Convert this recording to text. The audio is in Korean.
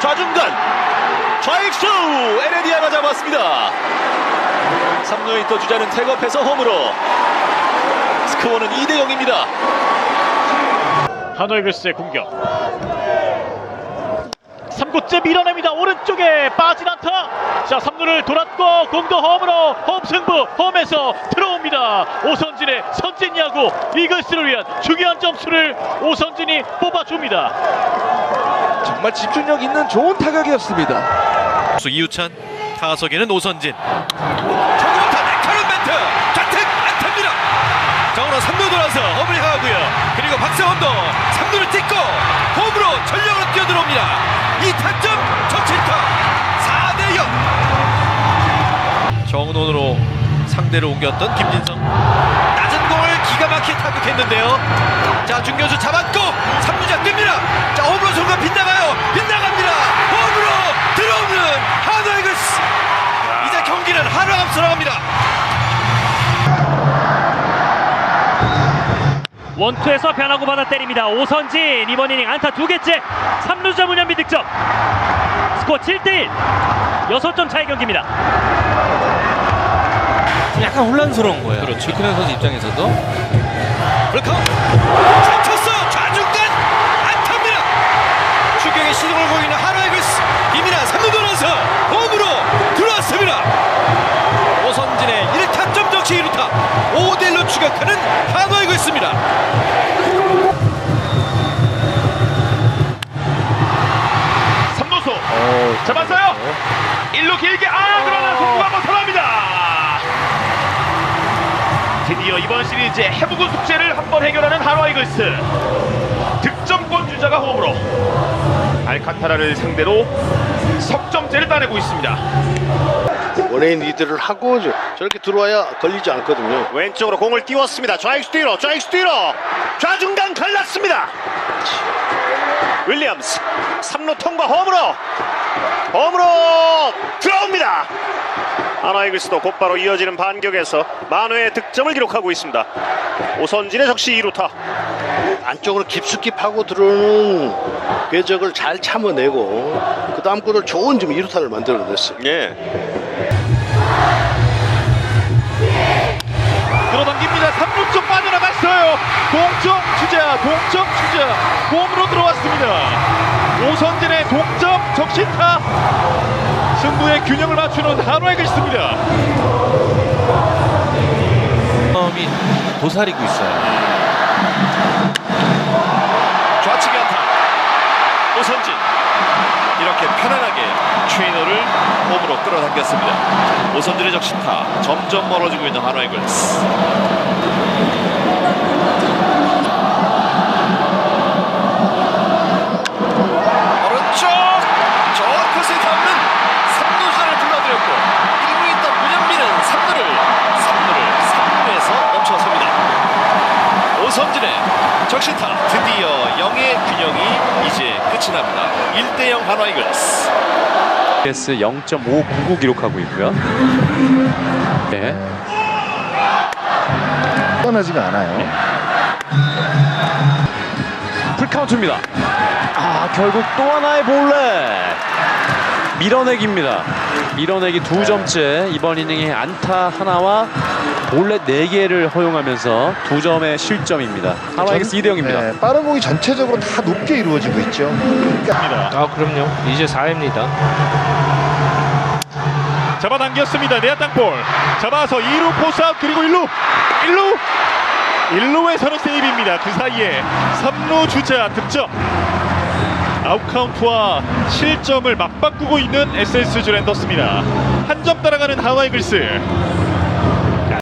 좌중간. 좌익수 에레디아가 잡았습니다. 3루에 있던 주자는 태업해서 홈으로. 스코어는 2대 0입니다. 한화이글스의 공격. 3구째 밀어냅니다. 오른쪽에 빠진 안타. 자 3루를 돌았고 공도 홈으로 홈 승부 홈에서 들어옵니다. 오선진의 선진 야구 이글스를 위한 중요한 점수를 오선진이 뽑아줍니다 정말 집중력 있는 좋은 타격이었습니다. 투수 이우찬 타석에는 오선진. 정우타 날카로운 멘트. 좌측 안타입니다. 정우로 3루 돌아서 홈을 향하고요. 그리고 박세원도 3루를 찍고 홈으로 전력으로 뛰어들어옵니다. 이 타점 적진타. 4대 0 정은원으로 상대를 옮겼던 김진성. 낮은 공을 기가 막히게 타격했는데요. 자 중교수 원투에서 변하고 받아 때립니다. 오선진 이번 이닝 안타 두 개째 3루자 문현비 득점. 스코어 7대1 6점 차의 경기입니다. 약간 혼란스러운 거예요. 그렇죠. 이크맨 선수 입장에서도. 블랙아웃 1타점 적시 2루타 5대1로 추격하는 한화 이글스입니다. 삼루수. 잡았어요. 1루 길게 아 그러나 속구가 벗어납니다. 드디어 이번 시리즈의 해부군 숙제를 한번 해결하는 한화 이글스. 득점권 주자가 홈으로. 알칸타라를 상대로 석점째를 따내고 있습니다 원해인 리드를 하고 저- 저렇게 들어와야 걸리지 않거든요. 왼쪽으로 공을 띄웠습니다. 좌익수 뒤로, 좌익수 뒤로, 좌중간 갈랐습니다. 윌리엄스 3루 통과 홈으로, 홈으로 들어옵니다. 하나이글스도 곧바로 이어지는 반격에서 만회의 득점을 기록하고 있습니다. 오선진의 적시 2루타. 안쪽으로 깊숙이 파고 들어오는 궤적을 잘 참아내고 그 다음 거를 좋은 지금 이루타를 만들어냈어요. 예. 끌어당깁니다 3루 쪽 빠져나갔어요 동점 주자 동점 주자 홈으로 들어왔습니다 오선진의 동점 적시타 승부의 균형을 맞추는 한화 이글스입니다 마음이 도사리고 있어요. 오선진. 이렇게 편안하게 트레이너를 홈으로 끌어당겼습니다. 오선진의 적시타 점점 멀어지고 있는 한화 이글스. 오른쪽 저 코스에 닿는 3루자를 불러들였고 1루에 있던 문현민은 3루를 3루를 3루에서 멈춰섭니다. 오선진의 적시타 드디어 영의 균형이 이제 끝이 납니다. 1대0 한화 이글스. s 0.599 기록하고 있고요. 네. 떠나지가 않아요. 풀카운트입니다. 아, 결국 또 하나의 볼넷. 밀어내기입니다. 밀어내기 두 점째 이번 이닝에 안타 하나와 볼넷 네 개를 허용하면서 두 점의 실점입니다. 하와이그스 2대 0입니다. 네, 빠른 공이 전체적으로 다 높게 이루어지고 있죠. 아 그럼요. 이제 4회입니다. 잡아당겼습니다 내야 땅볼 잡아서 2루 포스아웃 그리고 1루 1루 1루에서는 세이브입니다 그 사이에 3루 주자 득점 아웃카운트와 실점을 맞바꾸고 있는 SSG 랜더스입니다 한 점 따라가는 하와이 글스